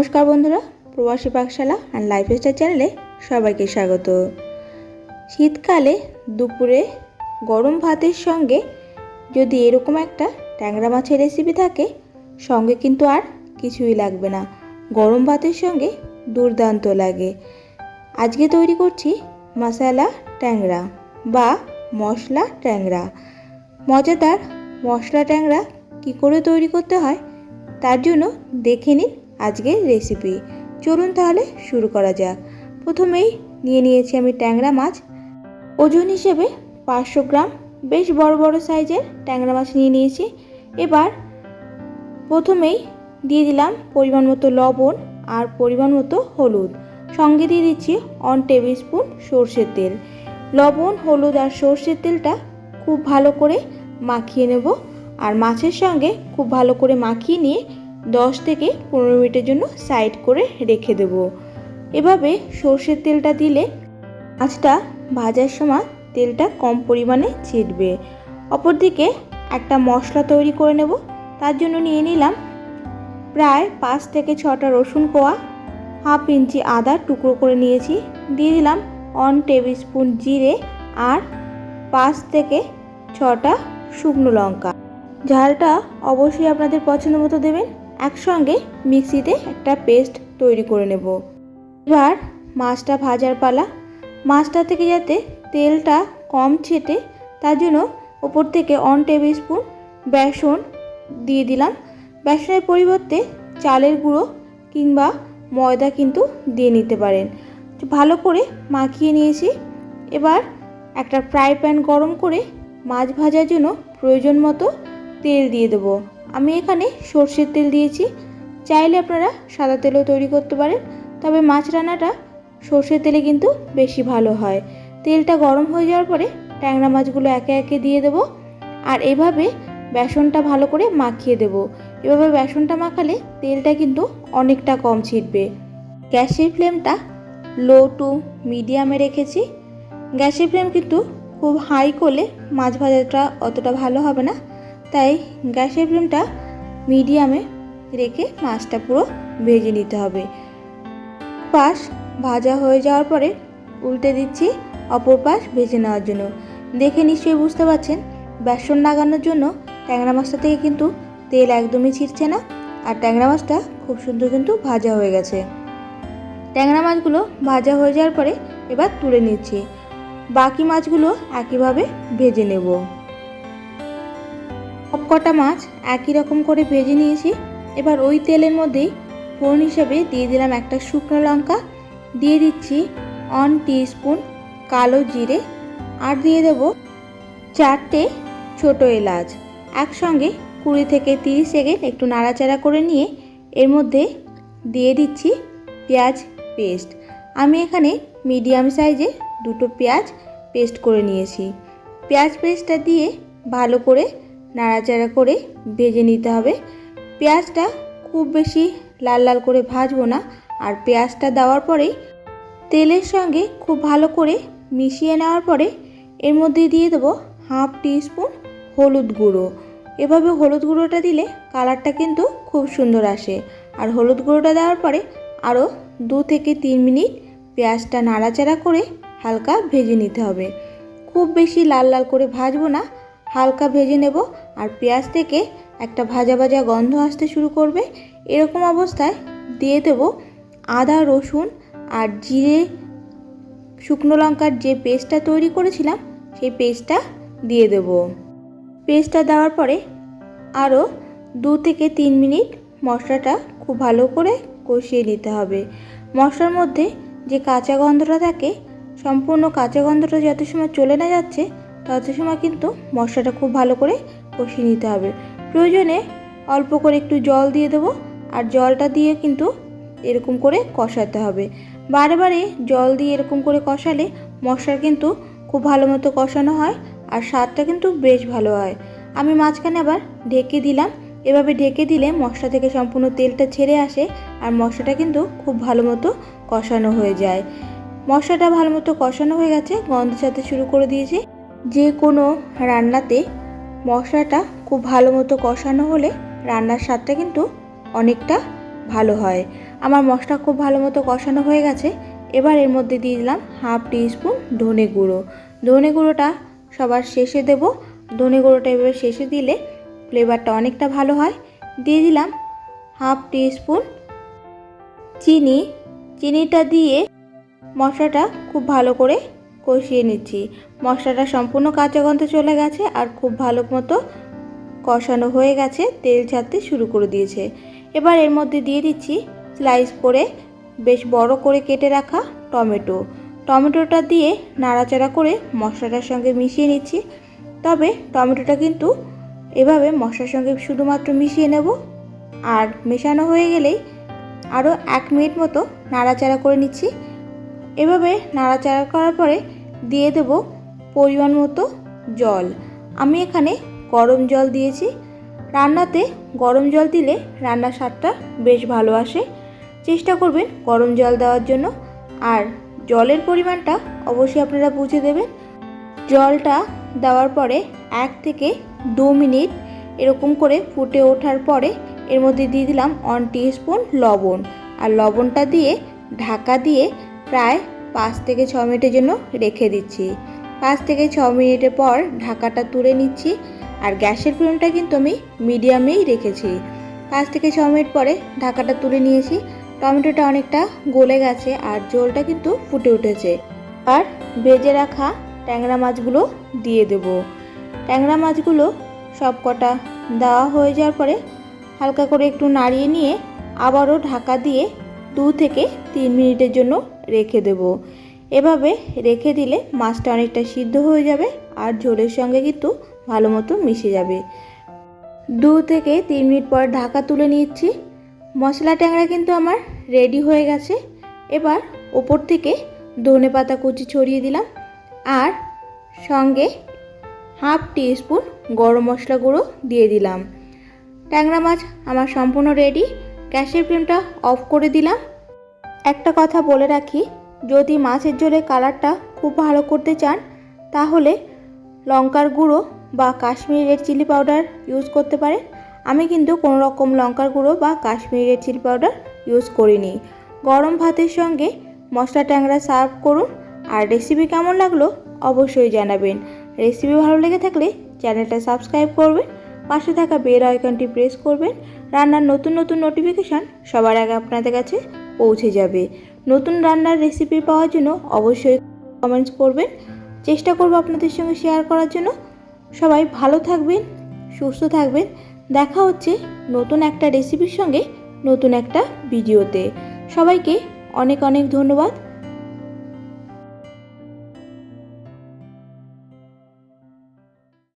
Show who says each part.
Speaker 1: নমস্কার বন্ধুরা, প্রবাসী পাকশালা অ্যান্ড লাইফস্টাইল চ্যানেলে সবাইকে স্বাগত। শীতকালে দুপুরে গরম ভাতের সঙ্গে যদি এরকম একটা ট্যাংরা মাছের রেসিপি থাকে, সঙ্গে কিন্তু আর কিছুই লাগবে না। গরম ভাতের সঙ্গে দুর্দান্ত লাগে। আজকে তৈরি করছি মশালা ট্যাংরা বা মশলা ট্যাংরা। মজাদার মশলা ট্যাংরা কী করে তৈরি করতে হয়, তার জন্য দেখে নিন আজকের রেসিপি চলুন তাহলে শুরু করা যাক। প্রথমেই নিয়ে নিয়েছি আমি ট্যাংরা মাছ। ওজন হিসেবে পাঁচশো গ্রাম, বেশ বড় বড় সাইজের ট্যাংরা মাছ নিয়ে নিয়েছি। এবার প্রথমেই দিয়ে দিলাম পরিমাণ মতো লবণ আর পরিমাণ মতো হলুদ। সঙ্গে দিয়ে দিচ্ছি অন টেবিল স্পুন সর্ষের তেল। লবণ, হলুদ আর সর্ষের তেলটা খুব ভালো করে মাখিয়ে নেব। আর মাছের সঙ্গে খুব ভালো করে মাখিয়ে নিয়ে দশ থেকে পনেরো মিনিটের জন্য সাইড করে রেখে দেব। এভাবে সর্ষের তেলটা দিলে মাছটা ভাজার সময় তেলটা কম পরিমাণে ছিটবে। অপরদিকে একটা মশলা তৈরি করে নেব। তার জন্য নিয়ে নিলাম প্রায় পাঁচ থেকে ছটা রসুন কোয়া, হাফ ইঞ্চি আদা টুকরো করে নিয়েছি। দিয়ে দিলাম অন টেবিল স্পুন জিরে আর পাঁচ থেকে ছটা শুকনো লঙ্কা। ঝালটা অবশ্যই আপনাদের পছন্দ মতো দেবেন। একসঙ্গে মিক্সিতে একটা পেস্ট তৈরি করে নেব। এবার মাছটা ভাজার পালা। মাছটা থেকে যাতে তেলটা কম ছেটে, তার জন্য ওপর থেকে অন টেবিল স্পুন বেসন দিয়ে দিলাম। বেসনের পরিবর্তে চালের গুঁড়ো কিংবা ময়দা কিন্তু দিয়ে নিতে পারেন। ভালো করে মাখিয়ে নিয়েছি। এবার একটা ফ্রাই প্যান গরম করে মাছ ভাজার জন্য প্রয়োজন মতো তেল দিয়ে দেবো। আমি এখানে সর্ষের তেল দিয়েছি। চাইলে আপনারা সাদা তেলও তৈরি করতে পারেন, তবে মাছ রান্নাটা সর্ষের তেলে কিন্তু বেশি ভালো হয়। তেলটা গরম হয়ে যাওয়ার পরে ট্যাংরা মাছগুলো একে একে দিয়ে দেবো, আর এভাবে বেসনটা ভালো করে মাখিয়ে দেব। এভাবে বেসনটা মাখালে তেলটা কিন্তু অনেকটা কম ছিটবে। গ্যাসের ফ্লেমটা লো টু মিডিয়ামে রেখেছি। গ্যাসের ফ্লেম কিন্তু খুব হাই করলে মাছ ভাজাটা অতটা ভালো হবে না। তাই গ্যাসের ফ্লেমটা মিডিয়ামে রেখে মাছটা পুরো ভেজে নিতে হবে। পাশ ভাজা হয়ে যাওয়ার পরে উল্টে দিচ্ছি অপর পাশ ভেজে নেওয়ার জন্য। দেখে নিশ্চয়ই বুঝতে পারছেন, বেসন লাগানোর জন্য ট্যাংরা মাছটা থেকে কিন্তু তেল একদমই ছিটছে না আর ট্যাংরা মাছটা খুব সুন্দর কিন্তু ভাজা হয়ে গেছে। ট্যাংরা মাছগুলো ভাজা হয়ে যাওয়ার পরে এবার তুলে নিচ্ছি। বাকি মাছগুলো একইভাবে ভেজে নেব। সবকটা মাছ একই রকম করে ভেজে নিয়েছি। এবার ওই তেলের মধ্যেই ফোড়ন হিসেবে দিয়ে দিলাম একটা শুকনো লঙ্কা। দিয়ে দিচ্ছি অন স্পুন কালো জিরে। আর দিয়ে দেবো চারটে ছোটো এলাচ। একসঙ্গে কুড়ি থেকে তিরিশ সেকেন্ড একটু নাড়াচাড়া করে নিয়ে এর মধ্যে দিয়ে দিচ্ছি পেঁয়াজ পেস্ট। আমি এখানে মিডিয়াম সাইজে দুটো পেঁয়াজ পেস্ট করে নিয়েছি। পেঁয়াজ পেস্টটা দিয়ে ভালো করে নাড়াচাড়া করে ভেজে নিতে হবে। পেঁয়াজটা খুব বেশি লাল লাল করে ভাজবো না। আর পেঁয়াজটা দেওয়ার পরেই তেলের সঙ্গে খুব ভালো করে মিশিয়ে নেওয়ার পরে এর মধ্যে দিয়ে দেবো হাফ স্পুন হলুদ গুঁড়ো। এভাবে হলুদ গুঁড়োটা দিলে কালারটা কিন্তু খুব সুন্দর আসে। আর হলুদ গুঁড়োটা দেওয়ার পরে আরও দু থেকে তিন মিনিট পেঁয়াজটা নাড়াচাড়া করে হালকা ভেজে নিতে হবে। খুব বেশি লাল লাল করে ভাজবো না। হালকা ভেজে নেব আর পেঁয়াজ থেকে একটা ভাজা ভাজা গন্ধ আসতে শুরু করবে। এরকম অবস্থায় দিয়ে দেবো আদা, রসুন আর জিরে। শুকনো লঙ্কার যে পেস্টটা তৈরি করেছিলাম, সেই পেস্টটা দিয়ে দেব। পেস্টটা দেওয়ার পরে আরও দু থেকে তিন মিনিট মশলাটা খুব ভালো করে কষিয়ে নিতে হবে। মশলার মধ্যে যে কাঁচা গন্ধটা থাকে, সম্পূর্ণ কাঁচা গন্ধটা যত সময় চলে না যাচ্ছে তত সময় কিন্তু মশলাটা খুব ভালো করে কষিয়ে নিতে হবে। প্রয়োজনে অল্প করে একটু জল দিয়ে দেবো আর জলটা দিয়ে কিন্তু এরকম করে কষাতে হবে। বারে বারে জল দিয়ে এরকম করে কষালে মশলার কিন্তু খুব ভালো মতো কষানো হয় আর স্বাদটা কিন্তু বেশ ভালো হয়। আমি মাঝখানে আবার ঢেকে দিলাম। এভাবে ঢেকে দিলে মশলা থেকে সম্পূর্ণ তেলটা ছেড়ে আসে আর মশলাটা কিন্তু খুব ভালো মতো কষানো হয়ে যায়। মশলাটা ভালো মতো কষানো হয়ে গেছে, গন্ধ ছাড়তে শুরু করে দিয়েছে। যে কোনো রান্নাতে মশলাটা খুব ভালো মতো কষানো হলে রান্নার স্বাদটা কিন্তু অনেকটা ভালো হয়। আমার মশলা খুব ভালো মতো কষানো হয়ে গেছে। এবার এর মধ্যে দিয়ে দিলাম হাফ স্পুন ধনে গুঁড়ো। ধনে গুঁড়োটা সবার শেষে দেব। ধনে গুঁড়োটা এভাবে শেষে দিলে ফ্লেভারটা অনেকটা ভালো হয়। দিয়ে দিলাম হাফ টি স্পুন চিনি। চিনিটা দিয়ে মশলাটা খুব ভালো করে কষিয়ে নিচ্ছি। মশলাটা সম্পূর্ণ কাঁচা গন্ধে চলে গেছে আর খুব ভালো মতো কষানো হয়ে গেছে, তেল ছাড়তে শুরু করে দিয়েছে। এবার এর মধ্যে দিয়ে দিচ্ছি স্লাইস করে বেশ বড় করে কেটে রাখা টমেটো। টমেটোটা দিয়ে নাড়াচাড়া করে মশলাটার সঙ্গে মিশিয়ে নিচ্ছি। তবে টমেটোটা কিন্তু এভাবে মশলার সঙ্গে শুধুমাত্র মিশিয়ে নেব আর মেশানো হয়ে গেলেই আরও এক মিনিট মতো নাড়াচাড়া করে নিচ্ছি। এভাবে নাড়াচাড়া করার পরে দিয়ে দেব পরিমাণ মতো জল। আমি এখানে গরম জল দিয়েছি। রান্নাতে গরম জল দিলে রান্নার স্বাদটা বেশ ভালো আসে। চেষ্টা করবেন গরম জল দেওয়ার জন্য। আর জলের পরিমাণটা অবশ্যই আপনারা বুঝে দেবেন। জলটা দেওয়ার পরে এক থেকে দু মিনিট এরকম করে ফুটে ওঠার পরে এর মধ্যে দিয়ে দিলাম ওয়ান স্পুন লবণ। আর লবণটা দিয়ে ঢাকা দিয়ে প্রায় পাঁচ থেকে ছ মিনিটের জন্য রেখে দিচ্ছি। পাঁচ থেকে ছ মিনিটের পর ঢাকাটা তুলে নিচ্ছি আর গ্যাসের ফ্লেমটা কিন্তু আমি মিডিয়ামেই রেখেছি। পাঁচ থেকে ছ মিনিট পরে ঢাকাটা তুলে নিয়েছি। টমেটোটা অনেকটা গলে গেছে আর ঝোলটা কিন্তু ফুটে উঠেছে। আর ভেজে রাখা ট্যাংরা মাছগুলো দিয়ে দেব। ট্যাংরা মাছগুলো সব কটা দেওয়া হয়ে যাওয়ার পরে হালকা করে একটু নাড়িয়ে নিয়ে আবারও ঢাকা দিয়ে দু থেকে তিন মিনিটের জন্য রেখে দেব। এভাবে রেখে দিলে মাছটা অনেকটা সিদ্ধ হয়ে যাবে আর ঝোলের সঙ্গে কিন্তু ভালো মতো মিশে যাবে। দু থেকে তিন মিনিট পর ঢাকা তুলে নিচ্ছি। মশলা ট্যাংরা কিন্তু আমার রেডি হয়ে গেছে। এবার ওপর থেকে ধনে পাতা কুচি ছড়িয়ে দিলাম আর সঙ্গে হাফ স্পুন গরম মশলা গুঁড়ো দিয়ে দিলাম। ট্যাংরা মাছ আমার সম্পূর্ণ রেডি গ্যাসের ফ্লেমটা অফ করে দিলাম। একটা কথা বলে রাখি, যদি মাছের ঝোলে কালারটা খুব ভালো করতে চান, তাহলে লঙ্কার গুঁড়ো বা Kashmiri red chilli powder use করতে পারেন। আমি কিন্তু কোনো রকম লঙ্কার গুঁড়ো বা Kashmiri red chilli powder use করিনি। গরম ভাতের সঙ্গে মশলা ট্যাংরা সার্ভ করুন। আর রেসিপি কেমন লাগল অবশ্যই জানাবেন। রেসিপি ভালো লেগে থাকলে চ্যানেলটা সাবস্ক্রাইব করবেন। পাশে থাকা বেল আইকনটি প্রেস করবেন। রান্নার নতুন নতুন নোটিফিকেশান সবার আগে আপনাদের কাছে পৌঁছে যাবে। নতুন রান্নার রেসিপি পাওয়ার জন্য অবশ্যই কমেন্টস করবেন। চেষ্টা করব আপনাদের সঙ্গে শেয়ার করার জন্য। সবাই ভালো থাকবেন, সুস্থ থাকবেন। দেখা হচ্ছে নতুন একটা রেসিপির সঙ্গে নতুন একটা ভিডিওতে। সবাইকে অনেক অনেক ধন্যবাদ।